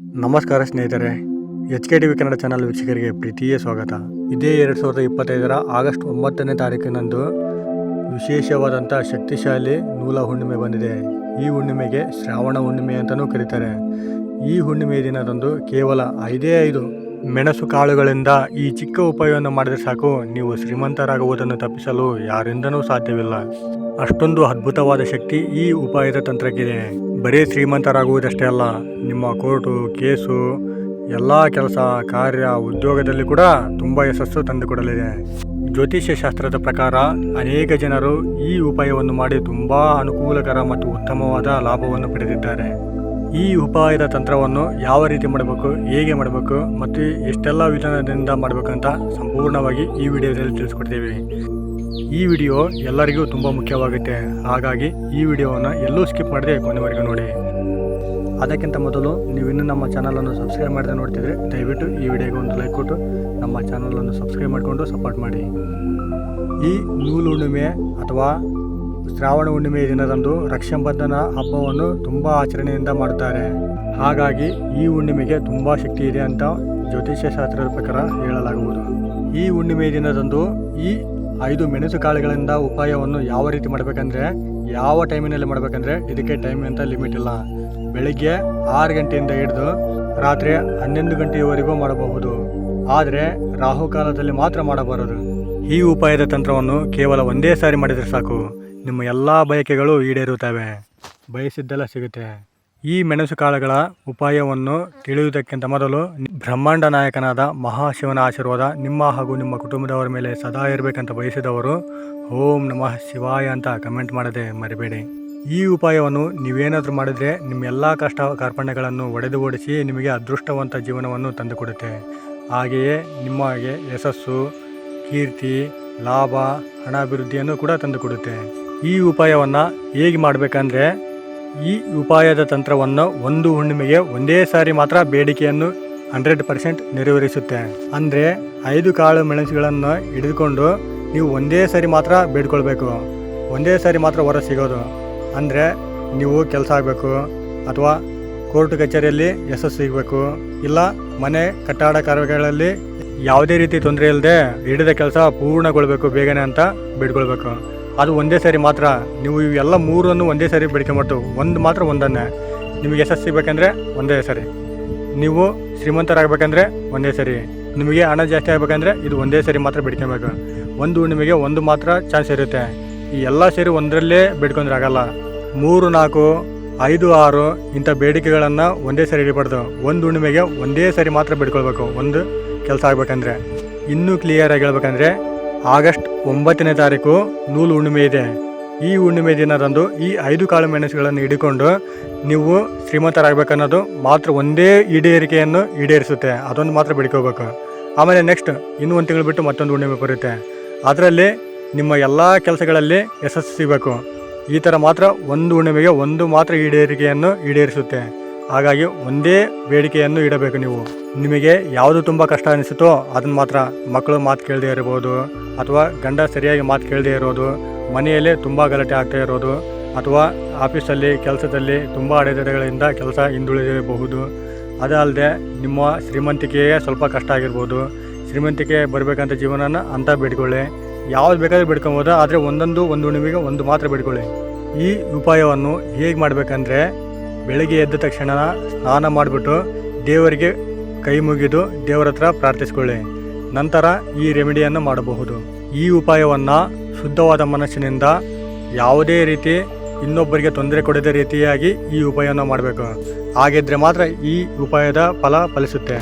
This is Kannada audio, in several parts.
ನಮಸ್ಕಾರ ಸ್ನೇಹಿತರೆ, H K T V Kannada channel ವೀಕ್ಷಕರಿಗೆ ಪ್ರೀತಿಯ ಸ್ವಾಗತ. ಇದೇ ಎರಡು ಸಾವಿರದ ಇಪ್ಪತ್ತೈದರ ಆಗಸ್ಟ್ ಒಂಬತ್ತನೇ ತಾರೀಕಿನಂದು ವಿಶೇಷವಾದಂಥ ಶಕ್ತಿಶಾಲಿ ನೂಲ ಹುಣ್ಣಿಮೆ ಬಂದಿದೆ. ಈ ಹುಣ್ಣಿಮೆಗೆ ಶ್ರಾವಣ ಹುಣ್ಣಿಮೆ ಅಂತಲೂ ಕರೀತಾರೆ. ಈ ಹುಣ್ಣಿಮೆ ದಿನದಂದು ಕೇವಲ ಐದೇ ಐದು ಮೆಣಸು ಕಾಳುಗಳಿಂದ ಈ ಚಿಕ್ಕ ಉಪಾಯವನ್ನು ಮಾಡಿದರೆ ಸಾಕು. ನೀವು ಶ್ರೀಮಂತರಾಗುವುದನ್ನು ತಪ್ಪಿಸಲು ಯಾರಿಂದನೂ ಸಾಧ್ಯವಿಲ್ಲ. ಅಷ್ಟೊಂದು ಅದ್ಭುತವಾದ ಶಕ್ತಿ ಈ ಉಪಾಯದ ತಂತ್ರಕ್ಕಿದೆ. ಬರೀ ಶ್ರೀಮಂತರಾಗುವುದಷ್ಟೇ ಅಲ್ಲ, ನಿಮ್ಮ ಕೋರ್ಟು, ಕೇಸು, ಎಲ್ಲ ಕೆಲಸ, ಕಾರ್ಯ, ಉದ್ಯೋಗದಲ್ಲಿ ಕೂಡ ತುಂಬ ಯಶಸ್ಸು ತಂದುಕೊಡಲಿದೆ. ಜ್ಯೋತಿಷ್ಯ ಶಾಸ್ತ್ರದ ಪ್ರಕಾರ ಅನೇಕ ಜನರು ಈ ಉಪಾಯವನ್ನು ಮಾಡಿ ತುಂಬ ಅನುಕೂಲಕರ ಮತ್ತು ಉತ್ತಮವಾದ ಲಾಭವನ್ನು ಪಡೆದಿದ್ದಾರೆ. ಈ ಉಪಾಯದ ತಂತ್ರವನ್ನು ಯಾವ ರೀತಿ ಮಾಡಬೇಕು, ಹೇಗೆ ಮಾಡಬೇಕು ಮತ್ತು ಎಷ್ಟೆಲ್ಲ ವಿಧಾನದಿಂದ ಮಾಡಬೇಕಂತ ಸಂಪೂರ್ಣವಾಗಿ ಈ ವಿಡಿಯೋದಲ್ಲಿ ತಿಳಿಸ್ಕೊಡ್ತೀವಿ. ಈ ವಿಡಿಯೋ ಎಲ್ಲರಿಗೂ ತುಂಬ ಮುಖ್ಯವಾಗುತ್ತೆ. ಹಾಗಾಗಿ ಈ ವಿಡಿಯೋವನ್ನು ಎಲ್ಲೂ ಸ್ಕಿಪ್ ಮಾಡದೆ ಕೊನೆವರೆಗೂ ನೋಡಿ. ಅದಕ್ಕಿಂತ ಮೊದಲು ನೀವು ಇನ್ನೂ ನಮ್ಮ ಚಾನಲನ್ನು ಸಬ್ಸ್ಕ್ರೈಬ್ ಮಾಡದೆ ನೋಡ್ತಿದ್ರೆ ದಯವಿಟ್ಟು ಈ ವಿಡಿಯೋಗೆ ಒಂದು ಲೈಕ್ ಕೊಟ್ಟು ನಮ್ಮ ಚಾನಲನ್ನು ಸಬ್ಸ್ಕ್ರೈಬ್ ಮಾಡಿಕೊಂಡು ಸಪೋರ್ಟ್ ಮಾಡಿ. ಈ ನೂಲು ಹುಣ್ಣಿಮೆ ಅಥವಾ ಶ್ರಾವಣ ಹುಣ್ಣಿಮೆ ದಿನದಂದು ರಕ್ಷಾಬಂಧನ ಹಬ್ಬವನ್ನು ತುಂಬ ಆಚರಣೆಯಿಂದ ಮಾಡುತ್ತಾರೆ. ಹಾಗಾಗಿ ಈ ಹುಣ್ಣಿಮೆಗೆ ತುಂಬ ಶಕ್ತಿ ಇದೆ ಅಂತ ಜ್ಯೋತಿಷ್ಯ ಶಾಸ್ತ್ರದ ಪ್ರಕಾರ ಹೇಳಲಾಗುವುದು. ಈ ಹುಣ್ಣಿಮೆ ದಿನದಂದು ಈ ಐದು ಮೆಣಸು ಕಾಳುಗಳಿಂದ ಉಪಾಯವನ್ನು ಯಾವ ರೀತಿ ಮಾಡಬೇಕಂದ್ರೆ, ಯಾವ ಟೈಮಿನಲ್ಲಿ ಮಾಡಬೇಕಂದ್ರೆ ಇದಕ್ಕೆ ಟೈಮ್ ಅಂತ ಲಿಮಿಟ್ ಇಲ್ಲ. ಬೆಳಿಗ್ಗೆ ಆರು ಗಂಟೆಯಿಂದ ಹಿಡಿದು ರಾತ್ರಿ ಹನ್ನೊಂದು ಗಂಟೆಯವರೆಗೂ ಮಾಡಬಹುದು. ಆದರೆ ರಾಹುಕಾಲದಲ್ಲಿ ಮಾತ್ರ ಮಾಡಬಾರದು. ಈ ಉಪಾಯದ ತಂತ್ರವನ್ನು ಕೇವಲ ಒಂದೇ ಸಾರಿ ಮಾಡಿದರೆ ಸಾಕು. ನಿಮ್ಮ ಎಲ್ಲ ಬಯಕೆಗಳು ಈಡೇರುತ್ತವೆ. ಬಯಸಿದ್ದೆಲ್ಲ ಸಿಗುತ್ತೆ. ಈ ಮೆಣಸುಕಾಳುಗಳ ಉಪಾಯವನ್ನು ತಿಳಿಯುವುದಕ್ಕಿಂತ ಮೊದಲು ಬ್ರಹ್ಮಾಂಡ ನಾಯಕನಾದ ಮಹಾಶಿವನ ಆಶೀರ್ವಾದ ನಿಮ್ಮ ಹಾಗೂ ನಿಮ್ಮ ಕುಟುಂಬದವರ ಮೇಲೆ ಸದಾ ಇರಬೇಕಂತ ಬಯಸಿದವರು, ಓಂ ನಮಃ ಶಿವಾಯ ಅಂತ ಕಮೆಂಟ್ ಮಾಡದೆ ಮರಿಬೇಡಿ. ಈ ಉಪಾಯವನ್ನು ನೀವೇನಾದರೂ ಮಾಡಿದರೆ ನಿಮ್ಮ ಎಲ್ಲ ಕಷ್ಟ ಕಾರ್ಪಣ್ಯಗಳನ್ನು ಒಡೆದು ಓಡಿಸಿ ನಿಮಗೆ ಅದೃಷ್ಟವಂತ ಜೀವನವನ್ನು ತಂದುಕೊಡುತ್ತೆ. ಹಾಗೆಯೇ ನಿಮಗೆ ಯಶಸ್ಸು, ಕೀರ್ತಿ, ಲಾಭ ಹಣ ಅಭಿವೃದ್ಧಿಯನ್ನು ಕೂಡ ತಂದುಕೊಡುತ್ತೆ. ಈ ಉಪಾಯವನ್ನು ಹೇಗೆ ಮಾಡಬೇಕಂದ್ರೆ ಈ ಉಪಾಯದ ತಂತ್ರವನ್ನು ಒಂದು ಹುಣ್ಣಿಮೆಗೆ ಒಂದೇ ಸಾರಿ ಮಾತ್ರ ಬೇಡಿಕೆಯನ್ನು ಹಂಡ್ರೆಡ್ ಪರ್ಸೆಂಟ್ ನೆರವೇರಿಸುತ್ತೆ. ಅಂದರೆ ಐದು ಕಾಳು ಮೆಣಸುಗಳನ್ನು ಹಿಡಿದುಕೊಂಡು ನೀವು ಒಂದೇ ಸಾರಿ ಮಾತ್ರ ಬೇಡ್ಕೊಳ್ಬೇಕು. ಒಂದೇ ಸಾರಿ ಮಾತ್ರ ಹೊರ ಸಿಗೋದು. ಅಂದರೆ ನೀವು ಕೆಲಸ ಆಗಬೇಕು, ಅಥವಾ ಕೋರ್ಟ್ ಕಚೇರಿಯಲ್ಲಿ ಯಶಸ್ಸು ಸಿಗಬೇಕು. ಇಲ್ಲ ಮನೆ ಕಟ್ಟಡ ಕಾರ್ಯಗಳಲ್ಲಿ ಯಾವುದೇ ರೀತಿ ತೊಂದರೆ ಇಲ್ಲದೆ ಹಿಡಿದ ಕೆಲಸ ಪೂರ್ಣಗೊಳ್ಬೇಕು ಬೇಗನೆ ಅಂತ ಬೇಡ್ಕೊಳ್ಬೇಕು. ಅದು ಒಂದೇ ಸಾರಿ ಮಾತ್ರ. ನೀವು ಇವೆಲ್ಲ ಮೂರನ್ನು ಒಂದೇ ಸಾರಿ ಬೇಡ್ಕೊಂಬಟ್ಟು ಒಂದು ಮಾತ್ರ ಒಂದನ್ನೇ. ನಿಮಗೆ ಯಶಸ್ಸಿ ಬೇಕೆಂದರೆ ಒಂದೇ ಸರಿ. ನೀವು ಶ್ರೀಮಂತರಾಗಬೇಕಂದ್ರೆ ಒಂದೇ ಸರಿ. ನಿಮಗೆ ಹಣ ಜಾಸ್ತಿ ಆಗಬೇಕಂದ್ರೆ ಇದು ಒಂದೇ ಸರಿ ಮಾತ್ರ ಬೇಡ್ಕೊಬೇಕು ಒಂದು ನಿಮಗೆ ಒಂದು ಮಾತ್ರ ಚಾನ್ಸ್ ಇರುತ್ತೆ. ಈ ಎಲ್ಲ ಸೇರಿ ಒಂದರಲ್ಲೇ ಬೇಡ್ಕೊಂಡ್ರೆ ಆಗಲ್ಲ. ಮೂರು, ನಾಲ್ಕು, ಐದು, ಆರು ಇಂಥ ಬೇಡಿಕೆಗಳನ್ನು ಒಂದೇ ಸರಿ ಇಡಬಾರ್ದು. ಒಂದು ಹುಣ್ಣಿಮೆಗೆ ಒಂದೇ ಸರಿ ಮಾತ್ರ ಬಿಡ್ಕೊಳ್ಬೇಕು. ಒಂದು ಕೆಲಸ ಆಗಬೇಕಂದ್ರೆ. ಇನ್ನೂ ಕ್ಲಿಯರಾಗಿ ಹೇಳ್ಬೇಕಂದ್ರೆ ಆಗಸ್ಟ್ ಒಂಬತ್ತನೇ ತಾರೀಕು ನೂಲು ಹುಣ್ಣಿಮೆ ಇದೆ. ಈ ಹುಣ್ಣಿಮೆ ದಿನದಂದು ಈ ಐದು ಕಾಳು ಮೆಣಸುಗಳನ್ನು ಹಿಡಿಕೊಂಡು ನೀವು ಶ್ರೀಮಂತರಾಗಬೇಕನ್ನೋದು ಮಾತ್ರ ಒಂದೇ ಈಡೇರಿಕೆಯನ್ನು ಈಡೇರಿಸುತ್ತೆ. ಅದೊಂದು ಮಾತ್ರ ಬಿಡ್ಕೋಬೇಕು. ಆಮೇಲೆ ನೆಕ್ಸ್ಟ್ ಇನ್ನೂ ಒಂದು ತಿಂಗಳು ಬಿಟ್ಟು ಮತ್ತೊಂದು ಹುಣ್ಣಿಮೆ ಬರುತ್ತೆ. ಅದರಲ್ಲಿ ನಿಮ್ಮ ಎಲ್ಲ ಕೆಲಸಗಳಲ್ಲಿ ಯಶಸ್ಸು ಸಿಗಬೇಕು. ಈ ಥರ ಮಾತ್ರ ಒಂದು ಹುಣ್ಣಿಮೆಗೆ ಒಂದು ಮಾತ್ರ ಈಡೇರಿಕೆಯನ್ನು ಈಡೇರಿಸುತ್ತೆ. ಹಾಗಾಗಿ ಒಂದೇ ಬೇಡಿಕೆಯನ್ನು ಇಡಬೇಕು ನೀವು. ನಿಮಗೆ ಯಾವುದು ತುಂಬ ಕಷ್ಟ ಅನಿಸುತ್ತೋ ಅದನ್ನು ಮಾತ್ರ ಮಕ್ಕಳು ಮಾತು ಕೇಳದೇ ಇರಬಹುದು ಅಥವಾ ಗಂಡ ಸರಿಯಾಗಿ ಮಾತು ಕೇಳದೇ ಇರೋದು, ಮನೆಯಲ್ಲೇ ತುಂಬ ಗಲಾಟೆ ಆಗ್ತಾ ಇರೋದು, ಅಥವಾ ಆಫೀಸಲ್ಲಿ, ಕೆಲಸದಲ್ಲಿ ತುಂಬ ಅಡೆತಡೆಗಳಿಂದ ಕೆಲಸ ಹಿಂದುಳಿದಿರಬಹುದು. ಅದಲ್ಲದೆ ನಿಮ್ಮ ಶ್ರೀಮಂತಿಕೆಯೇ ಸ್ವಲ್ಪ ಕಷ್ಟ ಆಗಿರ್ಬೋದು. ಶ್ರೀಮಂತಿಕೆ ಬರಬೇಕಂತ ಜೀವನನ ಅಂತ ಬೇಡಿಕೊಳ್ಳಿ. ಯಾವ್ದು ಬೇಕಾದ್ರೂ ಬಿಡ್ಕೊಬೋದು, ಆದರೆ ಒಂದೊಂದು, ಒಂದು ನಿಮಗೆ ಒಂದು ಮಾತ್ರ ಬಿಡ್ಕೊಳ್ಳಿ. ಈ ಉಪಾಯವನ್ನು ಹೇಗೆ ಮಾಡಬೇಕಂದ್ರೆ ಬೆಳಗ್ಗೆ ಎದ್ದ ತಕ್ಷಣ ಸ್ನಾನ ಮಾಡಿಬಿಟ್ಟು ದೇವರಿಗೆ ಕೈ ಮುಗಿದು ದೇವರ ಹತ್ರ ಪ್ರಾರ್ಥಿಸಿಕೊಳ್ಳಿ. ನಂತರ ಈ ರೆಮಿಡಿಯನ್ನು ಮಾಡಬಹುದು. ಈ ಉಪಾಯವನ್ನು ಶುದ್ಧವಾದ ಮನಸ್ಸಿನಿಂದ ಯಾವುದೇ ರೀತಿ ಇನ್ನೊಬ್ಬರಿಗೆ ತೊಂದರೆ ಕೊಡದ ರೀತಿಯಾಗಿ ಈ ಉಪಾಯವನ್ನು ಮಾಡಬೇಕು. ಹಾಗಿದ್ರೆ ಮಾತ್ರ ಈ ಉಪಾಯದ ಫಲ ಫಲಿಸುತ್ತೆ.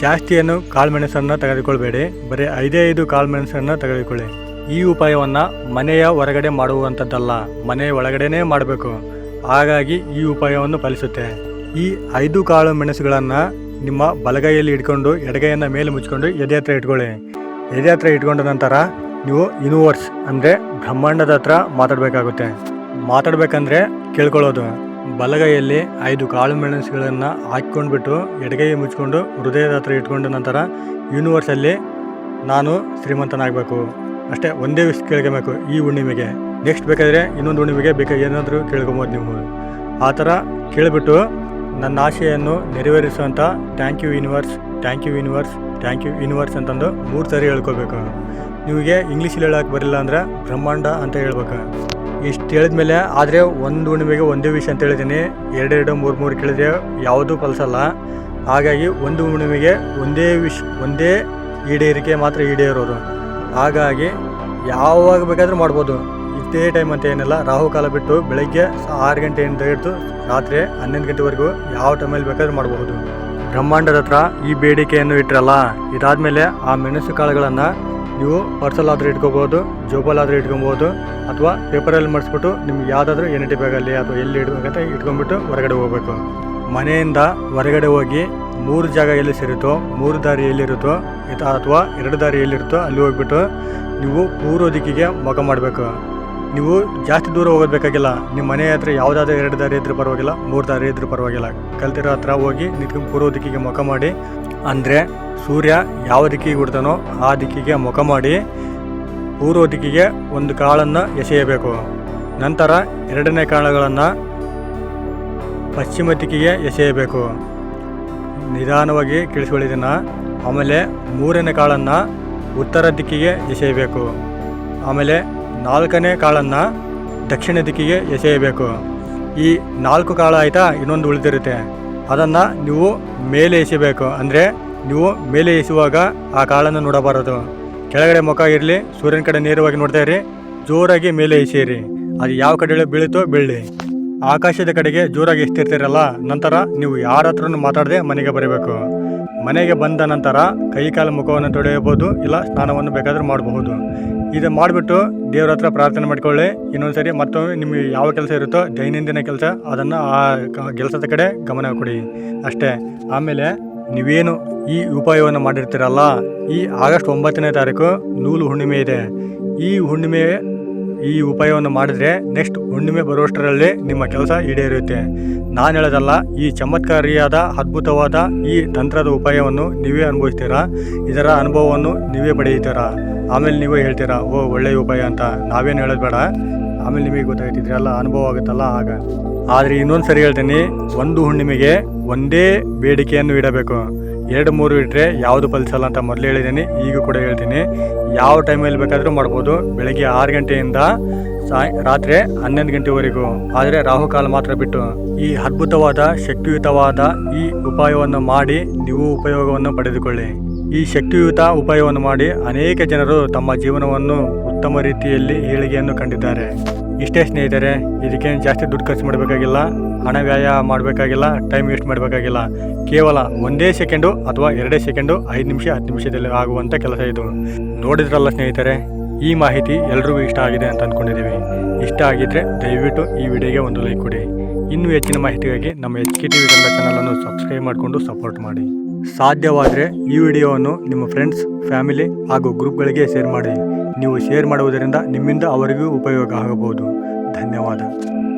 ಜಾಸ್ತಿಯನ್ನು ಕಾಳುಮೆಣಸನ್ನು ತೆಗೆದುಕೊಳ್ಬೇಡಿ. ಬರೀ ಐದೇ ಐದು ಕಾಳುಮೆಣಸನ್ನು ತೆಗೆದುಕೊಳ್ಳಿ. ಈ ಉಪಾಯವನ್ನು ಮನೆಯ ಹೊರಗಡೆ ಮಾಡುವಂಥದ್ದಲ್ಲ. ಮನೆಯ ಒಳಗಡೆನೇ ಮಾಡಬೇಕು. ಹಾಗಾಗಿ ಈ ಉಪಾಯವನ್ನು ಪಾಲಿಸುತ್ತೆ ಈ ಐದು ಕಾಳು ಮೆಣಸುಗಳನ್ನು ನಿಮ್ಮ ಬಲಗೈಯಲ್ಲಿ ಇಟ್ಕೊಂಡು ಎಡಗೈಯನ್ನು ಮೇಲೆ ಮುಚ್ಕೊಂಡು ಎದೆ ಹತ್ರ ಇಟ್ಕೊಳ್ಳಿ. ಎದೆ ಹತ್ರ ಇಟ್ಕೊಂಡ ನಂತರ ನೀವು ಯೂನಿವರ್ಸ್ ಅಂದರೆ ಬ್ರಹ್ಮಾಂಡದ ಹತ್ರ ಮಾತಾಡಬೇಕಾಗುತ್ತೆ. ಮಾತಾಡಬೇಕಂದ್ರೆ ಕೇಳ್ಕೊಳ್ಳೋದು. ಬಲಗೈಯಲ್ಲಿ ಐದು ಕಾಳು ಮೆಣಸುಗಳನ್ನು ಹಾಕ್ಕೊಂಡ್ಬಿಟ್ಟು ಎಡಗೈ ಮುಚ್ಕೊಂಡು ಹೃದಯದ ಹತ್ರ ಇಟ್ಕೊಂಡ ನಂತರ ಯೂನಿವರ್ಸಲ್ಲಿ ನಾನು ಶ್ರೀಮಂತನಾಗಬೇಕು. ಅಷ್ಟೇ, ಒಂದೇ ವಿಷ್ ಕೇಳ್ಕೊಬೇಕು ಈ ಹುಣ್ಣಿಮೆಗೆ. ನೆಕ್ಸ್ಟ್ ಬೇಕಾದರೆ ಇನ್ನೊಂದು ಹುಣ್ಣಿಮೆಗೆ ಬೇಕಾಗಿ ಏನಾದರೂ ಕೇಳ್ಕೊಬೋದು ನೀವು. ಆ ಥರ ಕೇಳಿಬಿಟ್ಟು ನನ್ನ ಆಶೆಯನ್ನು ನೆರವೇರಿಸುವಂಥ thank you universe thank you universe thank you universe ಅಂತಂದು ಮೂರು ಸಾರಿ ಹೇಳ್ಕೋಬೇಕು. ನಿಮಗೆ ಇಂಗ್ಲೀಷಲ್ಲಿ ಹೇಳಕ್ಕೆ ಬರಲಿಲ್ಲ ಅಂದ್ರೆ ಬ್ರಹ್ಮಾಂಡ ಅಂತ ಹೇಳ್ಬೇಕು. ಇಷ್ಟು ಹೇಳಿದ್ಮೇಲೆ ಆದರೆ ಒಂದು ಹುಣ್ಣಿಮೆಗೆ ಒಂದೇ ವಿಷಯ ಅಂತ ಹೇಳಿದ್ದೀನಿ. ಎರಡೆರಡು ಮೂರು ಮೂರು ಕೇಳಿದ್ರೆ ಯಾವುದೂ ಫಲಿಸಲ್ಲ. ಹಾಗಾಗಿ ಒಂದು ಹುಣ್ಣಿಮೆಗೆ ಒಂದೇ ವಿಷ್, ಒಂದೇ ಈಡೇರಿಕೆ ಮಾತ್ರ ಈಡೇರೋದು. ಹಾಗಾಗಿ ಯಾವಾಗ ಬೇಕಾದರೂ ಮಾಡ್ಬೋದು. ಇದೇ ಟೈಮ್ ಅಂತ ಏನಿಲ್ಲ. ರಾಹುಕಾಲ ಬಿಟ್ಟು ಬೆಳಗ್ಗೆ ಆರು ಗಂಟೆಯಿಂದ ಹಿಡಿದು ರಾತ್ರಿ ಹನ್ನೊಂದು ಗಂಟೆವರೆಗೂ ಯಾವ ಟೈಮಲ್ಲಿ ಬೇಕಾದ್ರೂ ಮಾಡಬಹುದು ಬ್ರಹ್ಮಾಂಡದ ಹತ್ರ ಈ ಬೇಡಿಕೆಯನ್ನು ಇಟ್ಟರಲ್ಲ ಇದಾದಮೇಲೆ ಆ ಮೆಣಸು ಕಾಳುಗಳನ್ನು ನೀವು ಪರ್ಸಲ್ಲಾದರೂ ಇಟ್ಕೋಬೋದು ಜೋಬಲ್ಲಾದರೂ ಇಟ್ಕೊಬೋದು, ಅಥವಾ ಪೇಪರಲ್ಲಿ ಮಾಡಿಸ್ಬಿಟ್ಟು ನಿಮ್ಗೆ ಯಾವುದಾದ್ರೂ ಎನಿಟಿ ಬ್ಯಾಗಲ್ಲಿ ಅಥವಾ ಎಲ್ಲಿ ಇಡಬೇಕಂತ ಇಟ್ಕೊಂಡ್ಬಿಟ್ಟು ಹೊರಗಡೆ ಹೋಗಬೇಕು. ಮನೆಯಿಂದ ಹೊರಗಡೆ ಹೋಗಿ ಮೂರು ಜಾಗ ಎಲ್ಲಿ ಸೇರುತ್ತೋ, ಮೂರು ದಾರಿ ಎಲ್ಲಿರುತ್ತೋ ಅಥವಾ ಎರಡು ದಾರಿ ಎಲ್ಲಿರುತ್ತೋ ಅಲ್ಲಿ ಹೋಗ್ಬಿಟ್ಟು ನೀವು ಪೂರ್ವ ದಿಕ್ಕಿಗೆ ಮುಖ ಮಾಡಬೇಕು. ನೀವು ಜಾಸ್ತಿ ದೂರ ಹೋಗೋದು ಬೇಕಾಗಿಲ್ಲ ನಿಮ್ಮ ಮನೆ ಹತ್ರ ಯಾವುದಾದ್ರೂ ಎರಡು ದಾರಿ ಇದ್ರೂ ಪರವಾಗಿಲ್ಲ, ಮೂರು ದಾರಿ ಇದ್ರೂ ಪರವಾಗಿಲ್ಲ. ಕಲ್ತಿರೋ ಹತ್ರ ಹೋಗಿ ನಿಂತ್ಕೊಂಡು ಪೂರ್ವ ದಿಕ್ಕಿಗೆ ಮುಖ ಮಾಡಿ, ಅಂದರೆ ಸೂರ್ಯ ಯಾವ ದಿಕ್ಕಿಗೆ ಬಿಡ್ತಾನೋ ಆ ದಿಕ್ಕಿಗೆ ಮುಖ ಮಾಡಿ, ಪೂರ್ವ ದಿಕ್ಕಿಗೆ ಒಂದು ಕಾಳನ್ನು ಎಸೆಯಬೇಕು. ನಂತರ ಎರಡನೇ ಕಾಳುಗಳನ್ನು ಪಶ್ಚಿಮ ದಿಕ್ಕಿಗೆ ಎಸೆಯಬೇಕು. ನಿಧಾನವಾಗಿ ಕೇಳಿಸ್ಕೊಳ್ಳಿದ್ದನ್ನು ಆಮೇಲೆ ಮೂರನೇ ಕಾಳನ್ನು ಉತ್ತರ ದಿಕ್ಕಿಗೆ ಎಸೆಯಬೇಕು. ಆಮೇಲೆ ನಾಲ್ಕನೇ ಕಾಳನ್ನು ದಕ್ಷಿಣ ದಿಕ್ಕಿಗೆ ಎಸೆಯಬೇಕು. ಈ ನಾಲ್ಕು ಕಾಳು ಆಯಿತಾ ಇನ್ನೊಂದು ಉಳಿದಿರುತ್ತೆ. ಅದನ್ನು ನೀವು ಮೇಲೆ ಎಸೆಯಬೇಕು ಅಂದರೆ ನೀವು ಮೇಲೆ ಎಸೆಯುವಾಗ ಆ ಕಾಳನ್ನು ನೋಡಬಾರದು. ಕೆಳಗಡೆ ಮುಖ ಇರಲಿ, ಸೂರ್ಯನ ಕಡೆ ನೇರವಾಗಿ ನೋಡ್ತಾ ಇರಿ ಜೋರಾಗಿ ಮೇಲೆ ಎಸೆಯಿರಿ. ಅದು ಯಾವ ಕಡೆ ಬೀಳುತ್ತೋ ಬೀಳಿ ಆಕಾಶದ ಕಡೆಗೆ ಜೋರಾಗಿ ಎಸ್ತಿರ್ತೀರಲ್ಲ, ನಂತರ ನೀವು ಯಾರ ಹತ್ರನೂ ಮಾತಾಡದೆ ಮನೆಗೆ ಬರಬೇಕು. ಮನೆಗೆ ಬಂದ ನಂತರ ಕೈ ಕಾಲು ಮುಖವನ್ನು ತೊಳೆಯಬಹುದು, ಇಲ್ಲ ಸ್ನಾನವನ್ನು ಬೇಕಾದರೂ ಮಾಡಬಹುದು. ಇದು ಮಾಡಿಬಿಟ್ಟು ದೇವ್ರ ಹತ್ರ ಪ್ರಾರ್ಥನೆ ಮಾಡ್ಕೊಳ್ಳಿ. ಇನ್ನೊಂದ್ಸರಿ ಮತ್ತೊಮ್ಮೆ ನಿಮಗೆ ಯಾವ ಕೆಲಸ ಇರುತ್ತೋ ದೈನಂದಿನ ಕೆಲಸ, ಅದನ್ನು ಆ ಕೆಲಸದ ಕಡೆ ಗಮನ ಕೊಡಿ. ಅಷ್ಟೇ. ಆಮೇಲೆ ನೀವೇನು ಈ ಉಪಾಯವನ್ನು ಮಾಡಿರ್ತೀರಲ್ಲ, ಈ ಆಗಸ್ಟ್ ಒಂಬತ್ತನೇ ತಾರೀಕು ನೂಲು ಹುಣ್ಣಿಮೆ ಇದೆ. ಈ ಹುಣ್ಣಿಮೆ, ಈ ಉಪಾಯವನ್ನು ಮಾಡಿದರೆ ನೆಕ್ಸ್ಟ್ ಹುಣ್ಣಿಮೆ ಬರುವಷ್ಟರಲ್ಲಿ ನಿಮ್ಮ ಕೆಲಸ ಈಡೇರುತ್ತೆ. ನಾನು ಹೇಳೋದಲ್ಲ, ಈ ಚಮತ್ಕಾರಿಯಾದ, ಅದ್ಭುತವಾದ ಈ ತಂತ್ರದ ಉಪಾಯವನ್ನು ನೀವೇ ಅನುಭವಿಸ್ತೀರಾ? ಇದರ ಅನುಭವವನ್ನು ನೀವೇ ಪಡೆಯುತ್ತೀರಾ? ಆಮೇಲೆ ನೀವೇ ಹೇಳ್ತೀರಾ, ಓ, ಒಳ್ಳೆಯ ಉಪಾಯ ಅಂತ. ನಾವೇನು ಹೇಳೋದು ಬೇಡ. ಆಮೇಲೆ ನಿಮಗೆ ಗೊತ್ತಾಗ್ತಿದ್ರಲ್ಲ ಅನುಭವ ಆಗುತ್ತಲ್ಲ ಆಗ. ಆದರೆ ಇನ್ನೊಂದು ಸರಿ ಹೇಳ್ತೀನಿ, ಒಂದು ಹುಣ್ಣಿಮೆಗೆ ಒಂದೇ ಬೇಡಿಕೆಯನ್ನು ಇಡಬೇಕು. ಎರಡು, ಮೂರು ಇಟ್ಟರೆ ಯಾವುದು ಫಲಿಸಲ್ಲ ಅಂತ ಮೊದಲು ಹೇಳಿದ್ದೀನಿ, ಈಗ ಕೂಡ ಹೇಳ್ತೀನಿ. ಯಾವ ಟೈಮಲ್ಲಿ ಬೇಕಾದರೂ ಮಾಡ್ಬೋದು. ಬೆಳಗ್ಗೆ ಆರು ಗಂಟೆಯಿಂದ ಸಾಯ್, ರಾತ್ರಿ ಹನ್ನೊಂದು ಗಂಟೆವರೆಗೂ. ಆದರೆ ರಾಹುಕಾಲ ಮಾತ್ರ ಬಿಟ್ಟು. ಈ ಅದ್ಭುತವಾದ, ಶಕ್ತಿಯುತವಾದ ಈ ಉಪಾಯವನ್ನು ಮಾಡಿ, ನೀವು ಉಪಯೋಗವನ್ನು ಪಡೆದುಕೊಳ್ಳಿ. ಈ ಶಕ್ತಿಯುತ ಉಪಾಯವನ್ನು ಮಾಡಿ ಅನೇಕ ಜನರು ತಮ್ಮ ಜೀವನವನ್ನು ಉತ್ತಮ ರೀತಿಯಲ್ಲಿ ಏಳಿಗೆಯನ್ನು ಕಂಡಿದ್ದಾರೆ. ಇಷ್ಟೇ ಸ್ನೇಹಿತರೆ, ಇದಕ್ಕೇನು ಜಾಸ್ತಿ ದುಡ್ಡು ಖರ್ಚು ಮಾಡಬೇಕಾಗಿಲ್ಲ, ಹಣ ವ್ಯಯ ಮಾಡಬೇಕಾಗಿಲ್ಲ ಟೈಮ್ ವೇಸ್ಟ್ ಮಾಡಬೇಕಾಗಿಲ್ಲ. ಕೇವಲ ಒಂದೇ ಸೆಕೆಂಡು ಅಥವಾ ಎರಡೇ ಸೆಕೆಂಡು, ಐದು ನಿಮಿಷ, ಹತ್ತು ನಿಮಿಷದಲ್ಲಿ ಆಗುವಂಥ ಕೆಲಸ ಇದು. ನೋಡಿದ್ರಲ್ಲ ಸ್ನೇಹಿತರೆ, ಈ ಮಾಹಿತಿ ಎಲ್ರಿಗೂ ಇಷ್ಟ ಆಗಿದೆ ಅಂತ ಅಂದ್ಕೊಂಡಿದ್ದೀವಿ ಇಷ್ಟ ಆಗಿದ್ದರೆ ದಯವಿಟ್ಟು ಈ ವಿಡಿಯೋಗೆ ಒಂದು ಲೈಕ್ ಕೊಡಿ. ಇನ್ನೂ ಹೆಚ್ಚಿನ ಮಾಹಿತಿಗಾಗಿ ನಮ್ಮ H K T V Kannada ಚಾನಲನ್ನು ಸಬ್ಸ್ಕ್ರೈಬ್ ಮಾಡಿಕೊಂಡು ಸಪೋರ್ಟ್ ಮಾಡಿ. ಸಾಧ್ಯವಾದರೆ ಈ ವಿಡಿಯೋವನ್ನು ನಿಮ್ಮ ಫ್ರೆಂಡ್ಸ್ ಫ್ಯಾಮಿಲಿ ಹಾಗೂ ಗ್ರೂಪ್ಗಳಿಗೆ ಶೇರ್ ಮಾಡಿ. ನೀವು ಶೇರ್ ಮಾಡುವುದರಿಂದ ನಿಮ್ಮಿಂದ ಅವರಿಗೂ ಉಪಯೋಗ ಆಗಬಹುದು. ಧನ್ಯವಾದ.